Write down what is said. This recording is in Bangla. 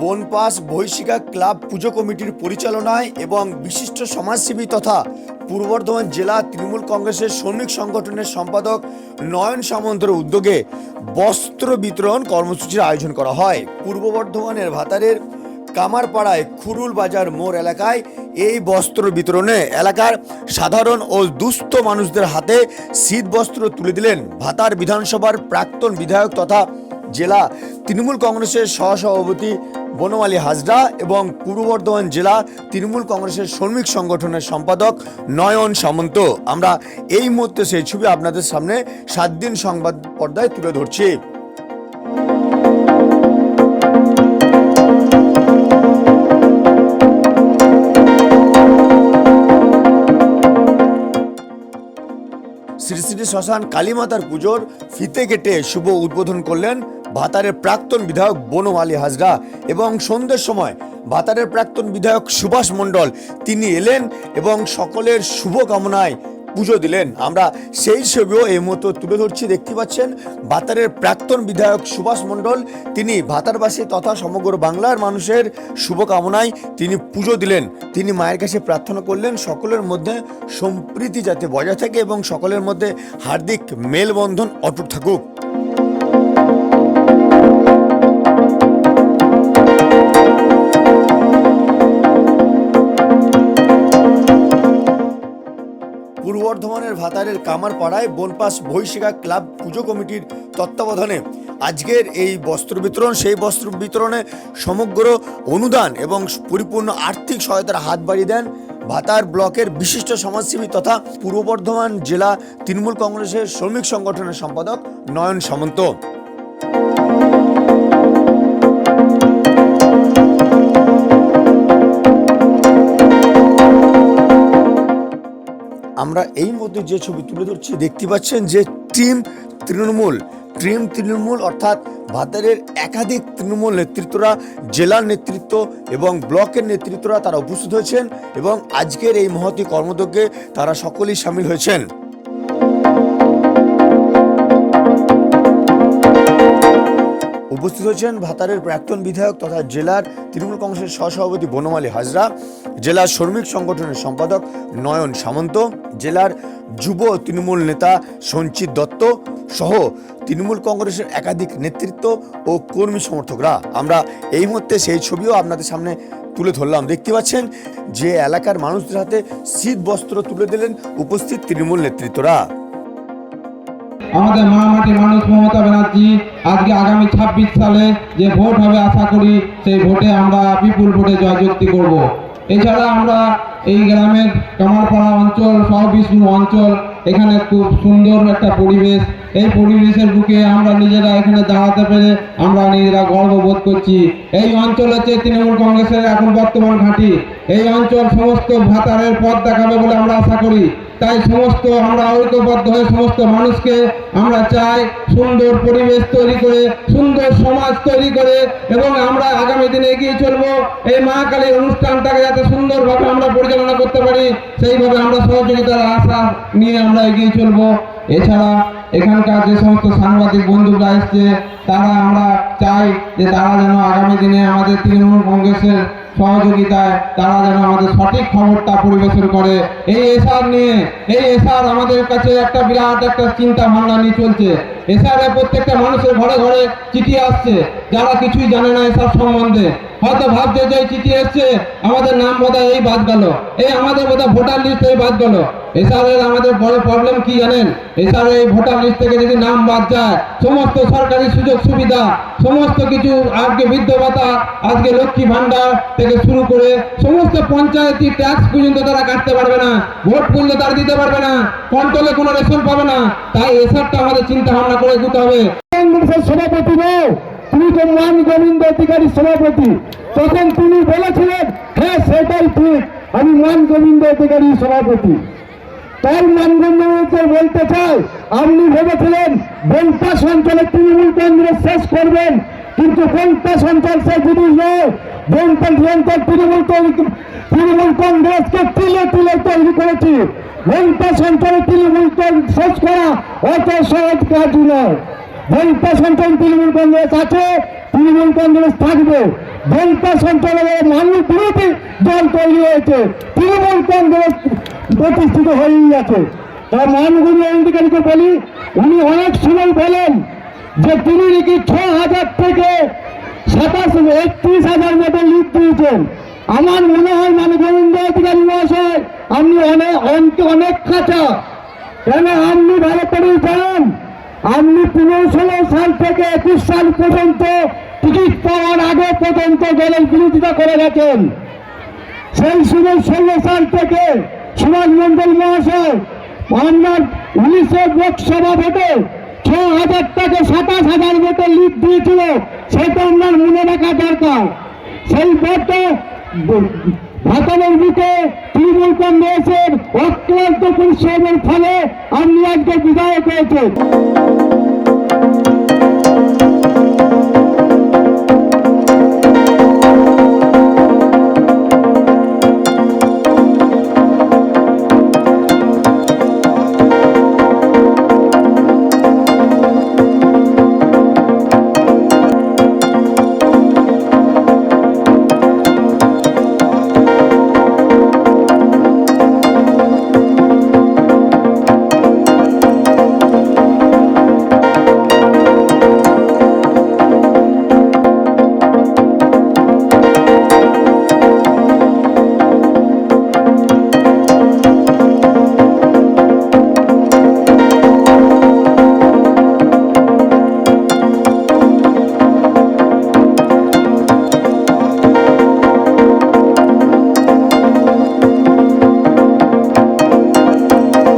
বনপাস বহিষিকা ক্লাব পুজো কমিটির পরিচালনায় এবং বিশিষ্ট সমাজসেবী তথা পূর্ব বর্ধমান জেলা তৃণমূল কংগ্রেসের শ্রমিক সংগঠনের সম্পাদক নয়ন সামন্তের উদ্যোগে বস্ত্র বিতরণ কর্মসূচির আয়োজন করা হয়। পূর্ব বর্ধমানের ভাতারের কামারপাড়ায় খুরুল বাজার মোড় এলাকায় এই বস্ত্র বিতরণে এলাকার সাধারণ ও দুস্থ মানুষদের হাতে শীত বস্ত্র তুলে দিলেন ভাতার বিধানসভার প্রাক্তন বিধায়ক তথা জেলা তৃণমূল কংগ্রেসের সহসভাপতি বনমালী হাজরা এবং পূর্ব বর্ধমান জেলা তৃণমূল কংগ্রেসের শ্রমিক সংগঠনের সম্পাদক নয়ন সামন্ত। আমরা এই মুহূর্তে সেই ছবি আপনাদের সামনে সাত দিন সংবাদ পর্দায় তুলে ধরছি। শ্রী শ্রী শ্মশান কালীমাতার পুজোর ফিতে কেটে শুভ উদ্বোধন করলেন ভাতারের প্রাক্তন বিধায়ক বনু বনমালী হাজরা এবং সন্ধ্যের সময় ভাতারের প্রাক্তন বিধায়ক সুভাষ মণ্ডল তিনি এলেন এবং সকলের শুভ কামনায় পুজো দিলেন। আমরা সেই ছবিও এই মতো তুলে ধরছি, দেখতে পাচ্ছেন, ভাতারের প্রাক্তন বিধায়ক সুভাষ মণ্ডল, তিনি ভাতারবাসী তথা সমগ্র বাংলার মানুষের শুভকামনায় তিনি পুজো দিলেন। তিনি মায়ের কাছে প্রার্থনা করলেন, সকলের মধ্যে সম্প্রীতি যাতে বজায় থাকে এবং সকলের মধ্যে হার্দিক মেলবন্ধন অটুট থাকুক। ভাতারের কামারপাড়ায় বনপাস বহিষেকা ক্লাব পুজো কমিটির তত্ত্বাবধানে। আজকের এই বস্ত্র বিতরণ, সেই বস্ত্র বিতরণে সমগ্র অনুদান এবং পরিপূর্ণ আর্থিক সহায়তার হাত বাড়িয়ে দেন ভাতার ব্লকের বিশিষ্ট সমাজসেবী তথা পূর্ব বর্ধমান জেলা তৃণমূল কংগ্রেসের শ্রমিক সংগঠনের সম্পাদক নয়ন সামন্ত। আমরা এই মধ্যে যে ছবি তুলে ধরছি, দেখতে পাচ্ছেন যে টিম তৃণমূল টিম তৃণমূল অর্থাৎ ভাতারের একাধিক তৃণমূল নেতৃত্বরা জেলার নেতৃত্ব এবং ব্লকের নেতৃত্বরা তারা উপস্থিত হয়েছেন এবং আজকের এই মহতি কর্মযজ্ঞে তারা সকলেই সামিল হয়েছেন। উপস্থিত হয়েছেন ভাতারের প্রাক্তন বিধায়ক তথা জেলার তৃণমূল কংগ্রেসের সহসভাপতি বনমালী হাজরা, জেলার শ্রমিক সংগঠনের সম্পাদক নয়ন সামন্ত, জেলার যুব তৃণমূল নেতা সঞ্চিত দত্ত সহ তৃণমূল কংগ্রেসের একাধিক নেতৃত্ব ও কর্মী সমর্থকরা। আমরা এই মুহূর্তে সেই ছবিও আপনাদের সামনে তুলে ধরলাম। দেখতে পাচ্ছেন যে এলাকার মানুষদের হাতে শীত বস্ত্র তুলে দিলেন উপস্থিত তৃণমূল নেতৃত্বরা। আমাদের মা মাটি মানুষ মমতা ব্যানার্জি আজকে আগামী ছাব্বিশ সালে যে ভোট হবে আশা করি সেই ভোটে আমরা বিপুল ভোটে জয়যুক্তি করব। এছাড়া আমরা এই গ্রামের কামারপাড়া অঞ্চল, সহ বিষ্ণু অঞ্চল, এখানে খুব সুন্দর একটা পরিবেশ। এই পরিবেশের বুকে আমরা নিজেরা এখানে দাঁড়াতে পেরে আমরা নিজেরা গর্ববোধ করছি। এই অঞ্চল হচ্ছে তৃণমূল কংগ্রেসের এখন বর্তমান ঘাঁটি। এই অঞ্চল সমস্ত ভাতারের পথ দেখাবে বলে আমরা আশা করি। তাই সমস্ত আমরা ঐক্যবদ্ধ হয়ে সমস্ত মানুষকে আমরা চাই সুন্দর পরিবেশ তৈরি করে, সুন্দর সমাজ তৈরি করে এবং আমরা আগামী দিনে এগিয়ে চলবো। এই মা কালীর অনুষ্ঠানটাকে যাতে সুন্দরভাবে আমরা পরিচালনা করতে পারি, সেইভাবে আমরা সহযোগিতার আশা নিয়ে আমরা এগিয়ে চলবো। এছাড়া এখানকার যে সমস্ত সাংবাদিক বন্ধুরা এসছে, তারা আমরা চাই যে তারা যেন আগামী দিনে আমাদের তৃণমূল কংগ্রেসের সহযোগিতায় তারা যেন আমাদের সঠিক খবরটা পরিবেশন করে। এই এসআর নিয়ে, এই এসআর আমাদের কাছে একটা বিরাট একটা চিন্তা ভাবনা নিয়ে চলছে। এসআরে প্রত্যেকটা মানুষের ঘরে ঘরে চিঠি আসছে। যারা কিছুই জানে না এসআর সম্বন্ধে। হয়তো ভাবছে যে চিঠি এসছে, আমাদের নাম বোধহয় এই বাদ গেল। এই আমাদের বোধহয় ভোটার লিস্ট এই বাদ গেল। এসআরের আমাদের বড় প্রবলেম কি জানেন? এসআর এই ভোটার লিস্ট থেকে যদি নাম বাদ যায়, সমস্ত সরকারি সুযোগ সুবিধা, সমস্ত কিছু আজকে বৃদ্ধ ভাতা আজকে লক্ষ্মী ভান্ডার থেকে শুরু করে সমস্ত পঞ্চায়েতি ট্যাক্স পর্যন্ত তারা কাটতে পারবে না, ভোট পর্যন্ত তারা দিতে পারবে না কন্ট্রোলে কোনো রেশন পাবে না, তাই এসআরটা আমাদের চিন্তা ভাবনা করে এগোতে হবে। সভাপতি তুমি তো মান গোবিন্দ অধিকারী সভাপতি। তখন তিনি বলেছিলেন হ্যাঁ সেটাই ঠিক, আমি মান গোবিন্দ অধিকারী সভাপতি। তাই গোবিন্দকে বলতে চাই, আপনি ভেবেছিলেন বনপাস অঞ্চলে তৃণমূল কংগ্রেস শেষ করবেন কিন্তু বনপাস অঞ্চল সে জিনিস নয়? অঞ্চল তৃণমূল তৃণমূল কংগ্রেসকে তুলে তুলে তৈরি করেছি। বনপাস অঞ্চলে তৃণমূল শেষ করা অত সহজ কাজ নয়। বনপাস অঞ্চল তৃণমূল কংগ্রেস আছে, তৃণমূল কংগ্রেস থাকবে। ডেল্টা সঞ্চালনের মানুষ বিরোধী দল তৈরি হয়েছে। তৃণমূল কংগ্রেস প্রতিষ্ঠিত হয়েই আছে। তার মানগুলি অধিকারীকে বলি, উনি অনেক সময় বলেন যে তিনি নাকি ছ হাজার থেকে সাতাশ একত্রিশ হাজার মতো লিড দিয়েছেন আমার মনে হয় মানে গোবিন্দ অধিকারী মহাশয় আপনি অনেক অঙ্কে অনেক কাঁচা কেন আপনি ভালো করে জানেন আপনি পনেরো ষোলো সাল থেকে একুশ সাল পর্যন্ত টিকিট পাওয়ার আগে পর্যন্ত দলের বিরোধিতা করে গেছেন। সেই সময় ষোলো সাল থেকে সুভাষ মন্ডল মহাশয়, আপনার উনিশের লোকসভা ভোটে ছ হাজার থেকে সাতাশ হাজার মতো লিড দিয়েছিল, সেটা আপনার মনে রাখা দরকার। সেই ভোটে ভাতানের বুকে তৃণমূল কংগ্রেসের অক্লান্ত পরিশ্রমের ফলে আপনি আজকে বিধায়ক হয়েছে